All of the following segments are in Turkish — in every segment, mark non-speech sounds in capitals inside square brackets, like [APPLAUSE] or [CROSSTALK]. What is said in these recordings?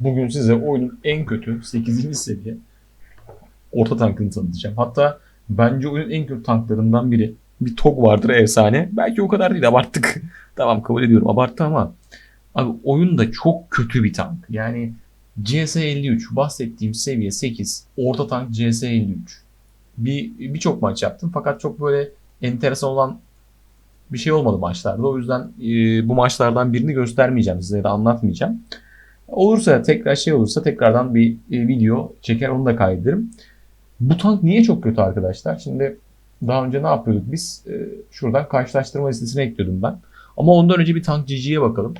Bugün size oyunun en kötü 8. seviye orta tankını tanıtacağım. Hatta bence oyunun en kötü tanklarından biri. Bir TOG vardır efsane. Belki o kadar değil abarttık. [LAUGHS] tamam kabul ediyorum abarttı ama abi oyunda çok kötü bir tank. Yani CS53 bahsettiğim seviye 8 orta tank CS53. Bir birçok maç yaptım fakat çok böyle enteresan olan bir şey olmadı maçlarda. O yüzden e, bu maçlardan birini göstermeyeceğim size de anlatmayacağım. Olursa tekrar şey olursa tekrardan bir e, video çeker onu da kaydederim. Bu tank niye çok kötü arkadaşlar? Şimdi daha önce ne yapıyorduk biz? E, şuradan karşılaştırma listesine ekliyordum ben. Ama ondan önce bir tank GG'ye bakalım.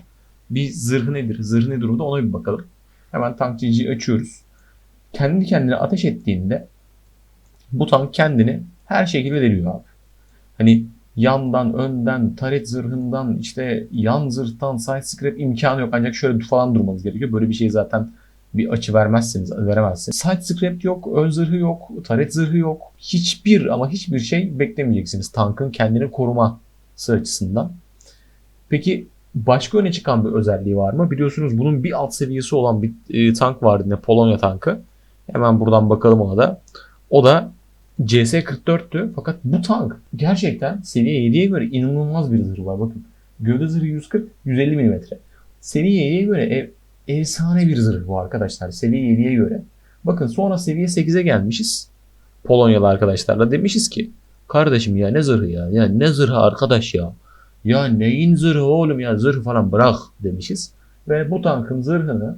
Bir zırhı nedir? Zırhı ne durumda ona bir bakalım. Hemen tank GG'yi açıyoruz. Kendi kendine ateş ettiğinde bu tank kendini her şekilde veriyor abi. Hani yandan, önden, taret zırhından, işte yan zırhtan, side scrap imkanı yok. Ancak şöyle falan durmanız gerekiyor. Böyle bir şey zaten bir açı vermezseniz, veremezsiniz. Side scrap yok, ön zırhı yok, taret zırhı yok. Hiçbir ama hiçbir şey beklemeyeceksiniz tankın kendini koruması açısından. Peki başka öne çıkan bir özelliği var mı? Biliyorsunuz bunun bir alt seviyesi olan bir e, tank vardı yine Polonya tankı. Hemen buradan bakalım ona da. O da CS44'tü fakat bu tank gerçekten seviye 7'ye göre inanılmaz bir zırhı var. Bakın gövde zırhı 140 150 mm. Seviye 7'ye göre ev, efsane bir zırh bu arkadaşlar. Seviye 7'ye göre. Bakın sonra seviye 8'e gelmişiz. Polonyalı arkadaşlarla demişiz ki kardeşim ya ne zırhı ya? Ya ne zırhı arkadaş ya? Ya neyin zırhı oğlum ya zırh falan bırak demişiz. Ve bu tankın zırhını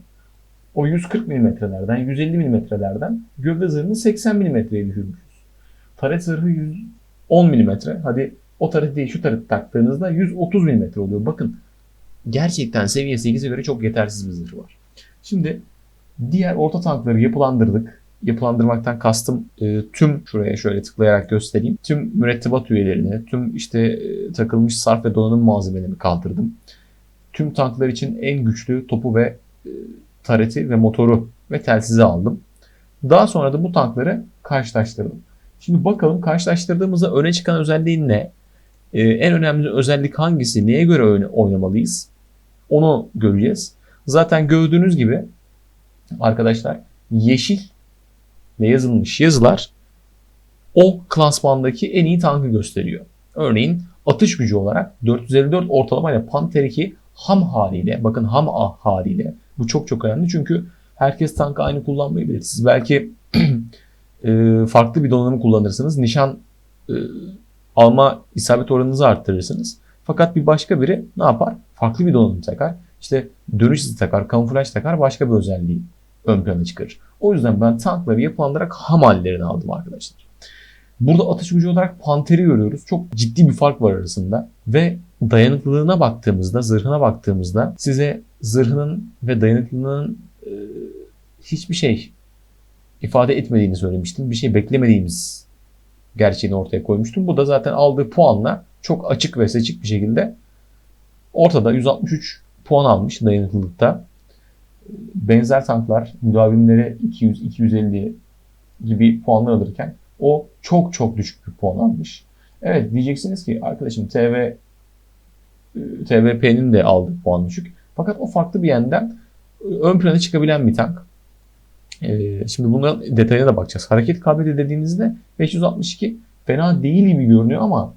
o 140 mm'lerden 150 mm'lerden gövde zırhını 80 mm'ye düşürmüşüz. Taret zırhı 110 mm. Hadi o taret değil şu taret taktığınızda 130 mm oluyor. Bakın gerçekten seviye 8'e göre çok yetersiz bir zırh var. Şimdi diğer orta tankları yapılandırdık. Yapılandırmaktan kastım e, tüm şuraya şöyle tıklayarak göstereyim. Tüm mürettebat üyelerini, tüm işte e, takılmış sarf ve donanım malzemelerini kaldırdım. Tüm tanklar için en güçlü topu ve e, tareti ve motoru ve telsizi aldım. Daha sonra da bu tankları karşılaştırdım. Şimdi bakalım karşılaştırdığımızda öne çıkan özelliğin ne? Ee, en önemli özellik hangisi? Neye göre oynamalıyız? Onu göreceğiz. Zaten gördüğünüz gibi arkadaşlar yeşil ve yazılmış yazılar o klasmandaki en iyi tankı gösteriyor. Örneğin atış gücü olarak 454 ortalamayla Panther 2 ham haliyle, bakın ham haliyle bu çok çok önemli çünkü herkes tankı aynı kullanmayabilir. Siz belki [CLEARS THROAT] e, farklı bir donanımı kullanırsınız. Nişan e, alma isabet oranınızı arttırırsınız. Fakat bir başka biri ne yapar? Farklı bir donanım takar. İşte dönüş hızı takar, kamuflaj takar, başka bir özelliği ön plana çıkarır. O yüzden ben tankları yapılandırarak ham hallerini aldım arkadaşlar. Burada atış gücü olarak Panter'i görüyoruz. Çok ciddi bir fark var arasında. Ve dayanıklılığına baktığımızda, zırhına baktığımızda size zırhının ve dayanıklılığının e, hiçbir şey ifade etmediğini söylemiştim. Bir şey beklemediğimiz gerçeğini ortaya koymuştum. Bu da zaten aldığı puanla çok açık ve seçik bir şekilde ortada 163 puan almış dayanıklılıkta. Benzer tanklar müdavimlere 200-250 gibi puanlar alırken o çok çok düşük bir puan almış. Evet diyeceksiniz ki arkadaşım TV TVP'nin de aldığı puan düşük. Fakat o farklı bir yandan ön plana çıkabilen bir tank. Ee, şimdi bunların detayına da bakacağız. Hareket kabiliyeti dediğinizde 562 fena değil gibi görünüyor ama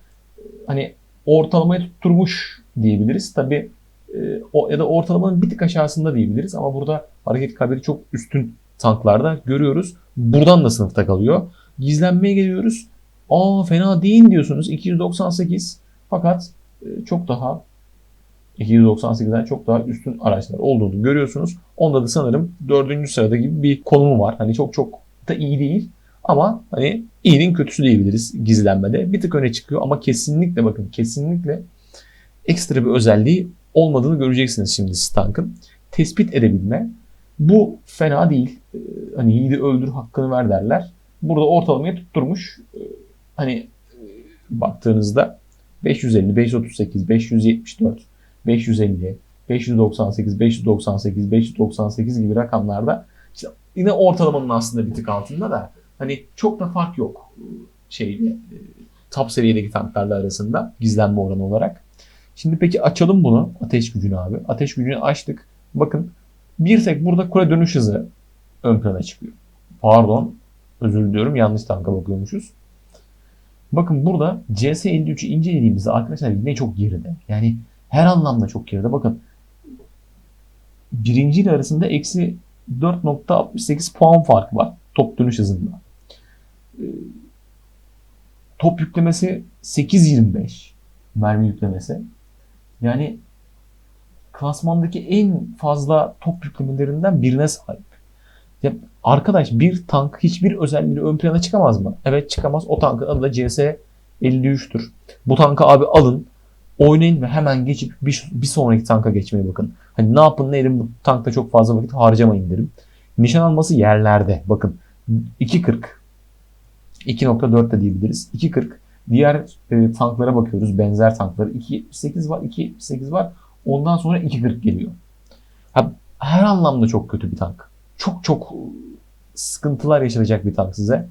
hani ortalamayı tutturmuş diyebiliriz. Tabi e, o ya da ortalamanın bir tık aşağısında diyebiliriz ama burada hareket kabiliyeti çok üstün tanklarda görüyoruz. Buradan da sınıfta kalıyor. Gizlenmeye geliyoruz. Aa fena değil diyorsunuz. 298 fakat e, çok daha 298'den çok daha üstün araçlar olduğunu görüyorsunuz. Onda da sanırım dördüncü sırada gibi bir konumu var. Hani çok çok da iyi değil. Ama hani iyinin kötüsü diyebiliriz gizlenmede. Bir tık öne çıkıyor ama kesinlikle bakın kesinlikle ekstra bir özelliği olmadığını göreceksiniz şimdi siz tankın. Tespit edebilme. Bu fena değil. Ee, hani yiğidi öldür hakkını ver derler. Burada ortalamayı tutturmuş. Ee, hani e, baktığınızda 550, 538, 574, 550, 598, 598, 598 gibi rakamlarda işte yine ortalamanın aslında bir tık altında da hani çok da fark yok şey top seviyedeki tanklarla arasında gizlenme oranı olarak. Şimdi peki açalım bunu ateş gücünü abi. Ateş gücünü açtık. Bakın Bir tek burada kule dönüş hızı ön plana çıkıyor. Pardon. Özür diliyorum. Yanlış tanka bakıyormuşuz. Bakın burada CS53'ü incelediğimizde arkadaşlar yine çok geride. Yani her anlamda çok geride. Bakın birinci ile arasında eksi 4.68 puan fark var top dönüş hızında. Ee, Top yüklemesi 8.25 mermi yüklemesi. Yani klasmandaki en fazla top yüklemelerinden birine sahip. Ya arkadaş bir tank hiçbir özelliği ön plana çıkamaz mı? Evet çıkamaz. O tankın adı da CS 53'tür. Bu tankı abi alın, oynayın ve hemen geçip bir, bir sonraki tanka geçmeye bakın. Hani ne yapın ne edin bu tankta çok fazla vakit harcamayın derim. Nişan alması yerlerde. Bakın 2.40 2.4 de diyebiliriz. 2.40 Diğer e, tanklara bakıyoruz. Benzer tanklara. 2.78 var, 2.78 var. Ondan sonra 2.40 geliyor. Ha, her anlamda çok kötü bir tank. Çok çok sıkıntılar yaşayacak bir tank size.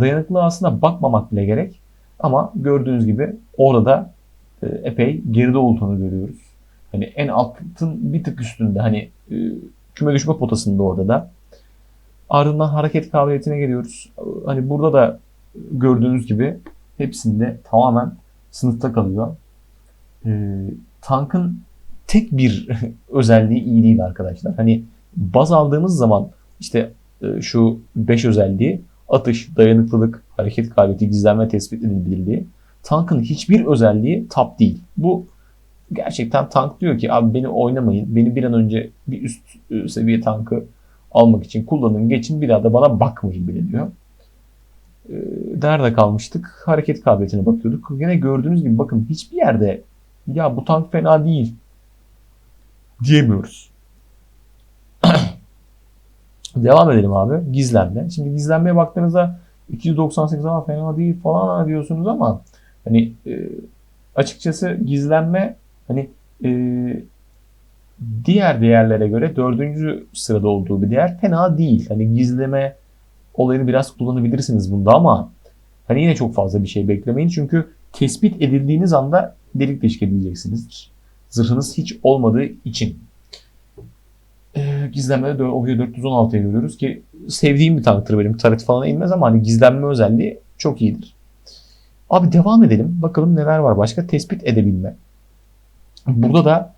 Dayanıklılığa aslında bakmamak bile gerek. Ama gördüğünüz gibi orada da epey geride olduğunu görüyoruz. Hani en altın bir tık üstünde hani e, küme düşme potasında orada da. Ardından hareket kabiliyetine geliyoruz. Hani burada da gördüğünüz gibi hepsinde tamamen sınıfta kalıyor. Ee, tankın tek bir [LAUGHS] özelliği iyi değil arkadaşlar. Hani baz aldığımız zaman işte e, şu 5 özelliği atış, dayanıklılık, hareket kabiliyeti, gizlenme tespit edildiği tankın hiçbir özelliği top değil. Bu gerçekten tank diyor ki abi beni oynamayın. Beni bir an önce bir üst e, seviye tankı almak için kullanın geçin bir daha da bana bakmayın bile diyor. Ee, nerede kalmıştık? Hareket kabiliyetine bakıyorduk. Yine gördüğünüz gibi bakın hiçbir yerde ya bu tank fena değil diyemiyoruz. [CLEARS THROAT] Devam edelim abi. Gizlenme. Şimdi gizlenmeye baktığınızda 298 ama fena değil falan diyorsunuz ama hani e, açıkçası gizlenme hani e, diğer değerlere göre dördüncü sırada olduğu bir değer fena değil. Hani gizleme olayını biraz kullanabilirsiniz bunda ama hani yine çok fazla bir şey beklemeyin. Çünkü tespit edildiğiniz anda delik deşik edileceksinizdir. Zırhınız hiç olmadığı için. Ee, gizlenmede de OHIO 416'ya görüyoruz ki sevdiğim bir tanktır benim. Taret falan inmez ama hani gizlenme özelliği çok iyidir. Abi devam edelim. Bakalım neler var başka. Tespit edebilme. Burada da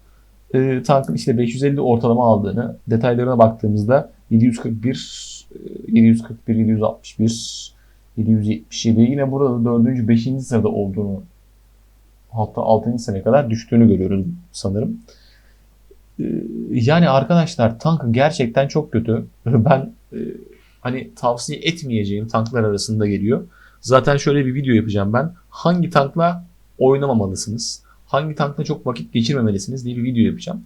e, tankın işte 550 ortalama aldığını, detaylarına baktığımızda 741 741, 761, 777 yine burada da 4. 5. sırada olduğunu hatta 6. sıraya kadar düştüğünü görüyoruz sanırım. Ee, yani arkadaşlar tank gerçekten çok kötü. [LAUGHS] Ben e, hani tavsiye etmeyeceğim tanklar arasında geliyor. Zaten şöyle bir video yapacağım ben. Hangi tankla oynamamalısınız? Hangi tankla çok vakit geçirmemelisiniz diye bir video yapacağım.